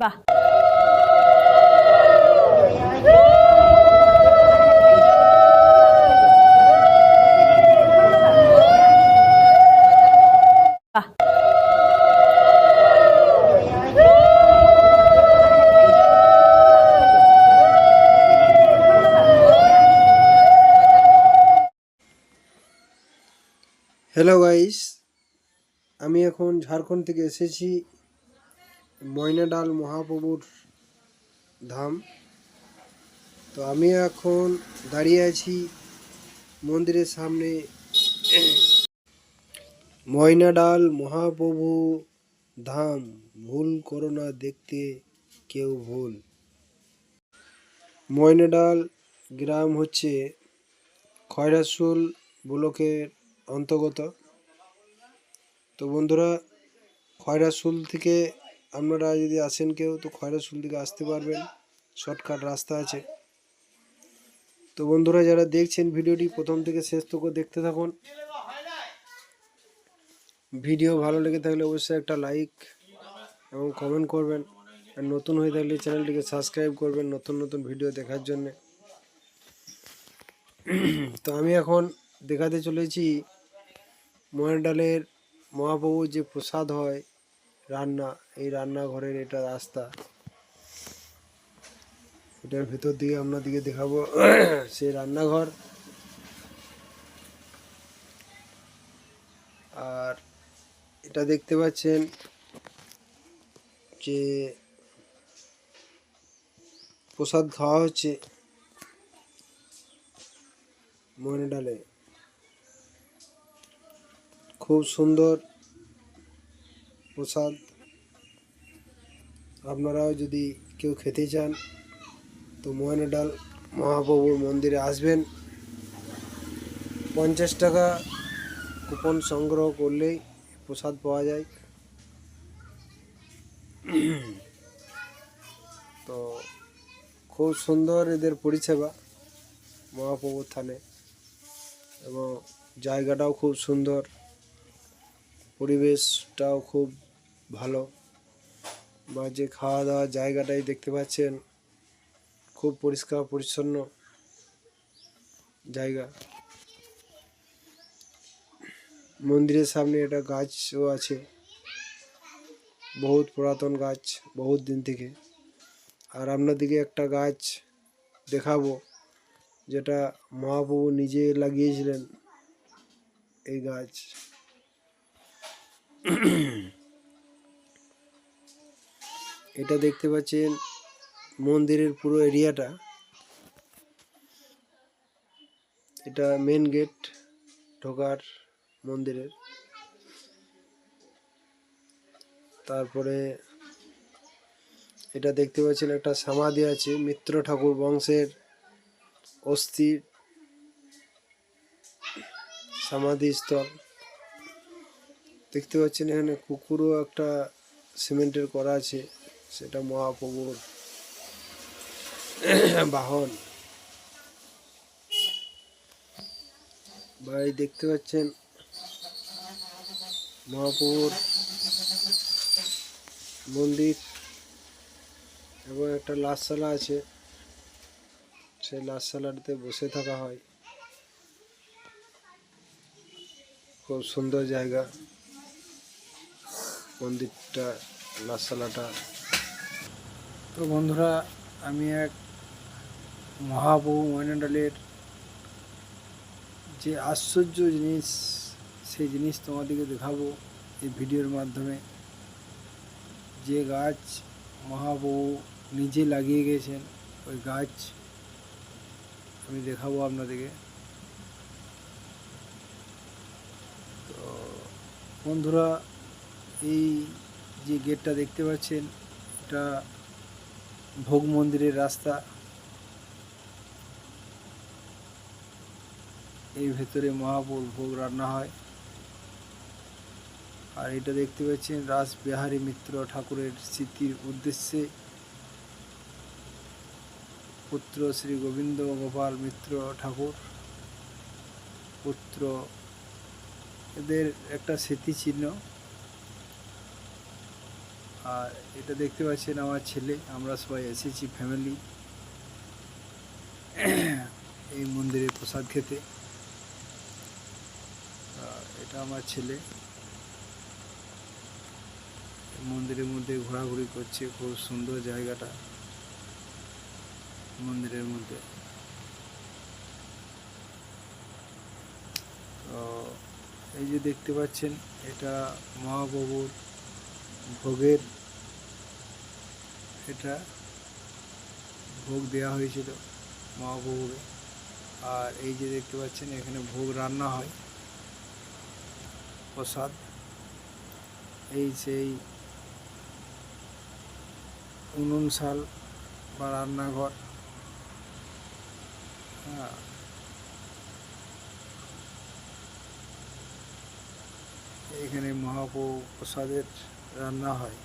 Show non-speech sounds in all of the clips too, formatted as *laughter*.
বাহ। Hello guys আমি এখন ঝাড়খণ্ড থেকে এসেছি। ময়নাডাল মহাপ্রভুর ধাম। তো আমি এখন দাঁড়িয়ে আছি মন্দিরের সামনে। ময়নাডাল মহাপ্রভু ধাম, ভুল করো না দেখতে কেউ ভুল। ময়নাডাল গ্রাম হচ্ছে খয়রাসুল ব্লকের অন্তর্গত। তো বন্ধুরা, খয়রাসুল থেকে আপনারা যদি আসেন কেউ, তো খয়রাসুল থেকে আসতে পারবেন। শর্টকাট রাস্তা আছে। তো বন্ধুরা, যারা দেখছেন ভিডিওটি, প্রথম থেকে শেষ তক দেখতে থাকুন। ভিডিও ভালো লেগে থাকলে অবশ্যই একটা লাইক এবং কমেন্ট করবেন। আর নতুন হয়ে থাকলে চ্যানেলটিকে সাবস্ক্রাইব করবেন নতুন নতুন ভিডিও দেখার জন্যে। তো আমি এখন দেখাতে চলেছি ময়ের ডালের মহাপ্রভুর যে প্রসাদ হয় রান্না, এই রান্নাঘরের এটা রাস্তা। এটার ভেতর দিকে আপনাদেরকে দেখাবো *clears throat* সেই রান্নাঘর। আর এটা দেখতে পাচ্ছেন যে প্রসাদ খাওয়া হচ্ছে ময়না ডালে। খুব সুন্দর প্রসাদ। আপনারাও যদি কেউ খেতে চান, তো ময়না ডাল মহাপ্রভুর মন্দিরে আসবেন। পঞ্চাশ টাকা কুপন সংগ্রহ করলেই প্রসাদ পাওয়া যায়। তো খুব সুন্দর এদের পরিষেবা মহাপ্রভুর থানে এবং জায়গাটাও খুব সুন্দর, পরিবেশটাও খুব ভালো। বা যে খাওয়া দাওয়ার জায়গাটাই দেখতে পাচ্ছেন, খুব পরিষ্কার, পরিচ্ছন্ন জায়গা। মন্দিরের সামনে একটা গাছও আছে, বহুত পুরাতন গাছ, বহুত দিন থেকে। আর আপনাদেরকে একটা গাছ দেখাবো, যেটা মহাপ্রভু নিজে লাগিয়েছিলেন এই গাছ। এটা দেখতে পাচ্ছেন মন্দিরের পুরো এরিয়াটা। এটা মেন গেট ঢোকার মন্দিরের। তারপরে এটা দেখতে পাচ্ছেন একটা সমাধি আছে, মিত্র ঠাকুর বংশের অস্থি সমাধিস্থল দেখতে পাচ্ছেন এখানে কুকুরও একটা সিমেন্টের করা আছে। সেটা মহাপ্রভুর বাহন। ভাই, দেখতে পাচ্ছেন? মহাপ্রভুর মন্দির এবং একটা লাশশালা আছে। সেই লাশশালাটাতে বসে থাকা হয়। খুব সুন্দর জায়গা। মন্দিরটা, লাশশালাটা। তো বন্ধুরা, আমি এক মহাপ্রভু ময়নাডালের যে আশ্চর্য জিনিস, সেই জিনিস তোমাদেরকে দেখাবো এই ভিডিওর মাধ্যমে। যে গাছ মহাপ্রভু নিজে লাগিয়ে গেছেন, ওই গাছ আমি দেখাবো আপনাদেরকে। তো বন্ধুরা, এই যে গেটটা দেখতে পাচ্ছেন, এটা ভোগ মন্দিরের রাস্তা। এই ভেতরে মহাপুর ভোগ রান্না হয়। আর এটা দেখতে পাচ্ছেন রাসবিহারী মিত্র ঠাকুরের স্মৃতির উদ্দেশ্যে। পুত্র শ্রী গোবিন্দ গোপাল মিত্র ঠাকুর। পুত্র এদের একটা স্মৃতিচিহ্ন। আর এটা দেখতে পাচ্ছেন আমার ছেলে। আমরা সবাই এসেছি ফ্যামিলি এই মন্দিরে প্রসাদ খেতে। এটা আমার ছেলে। মন্দিরের মধ্যে ঘোরাঘুরি করছে, খুব সুন্দর জায়গাটা। মন্দিরের মধ্যে। তো এই যে দেখতে পাচ্ছেন, এটা মহাপ্রভুর ভোগের এটা ভোগ দেওয়া হয়েছিল মহাপ্রভুকে। আর এই যে দেখতে পাচ্ছেন, এখানে ভোগ রান্না হয়। প্রসাদ। এই সেই উনুন, শাল বা রান্নাঘর। হ্যাঁ। এখানে মহাপ্রভু প্রসাদের রান্না হয়।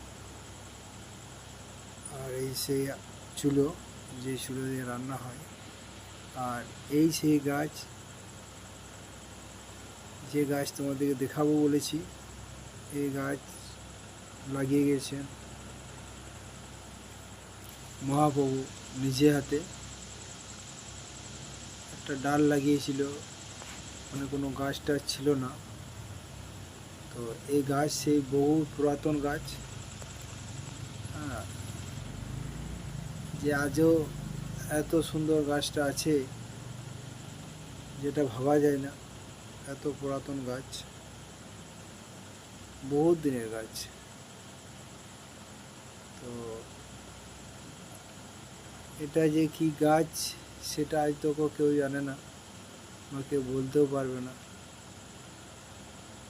আর এই সেই চুলো, যে চুলো দিয়ে রান্না হয়, আর এই সেই গাছ, যে গাছ তোমাদেরকে দেখাবো বলেছি, এই গাছ লাগিয়ে গেছেন মহাপ্রভু নিজে হাতে। একটা ডাল লাগিয়েছিল মানে কোনো গাছ টাছ ছিল না। তো এই গাছ সেই বহু পুরাতন গাছ। হ্যাঁ। যে আজও এত সুন্দর গাছটা আছে, যেটা ভাবা যায় না, এত পুরাতন গাছ। বহুত দিনের গাছ। তো এটা যে কি গাছ, সেটা আজ তো কেউ জানে না কেউ বলতেও পারবে না।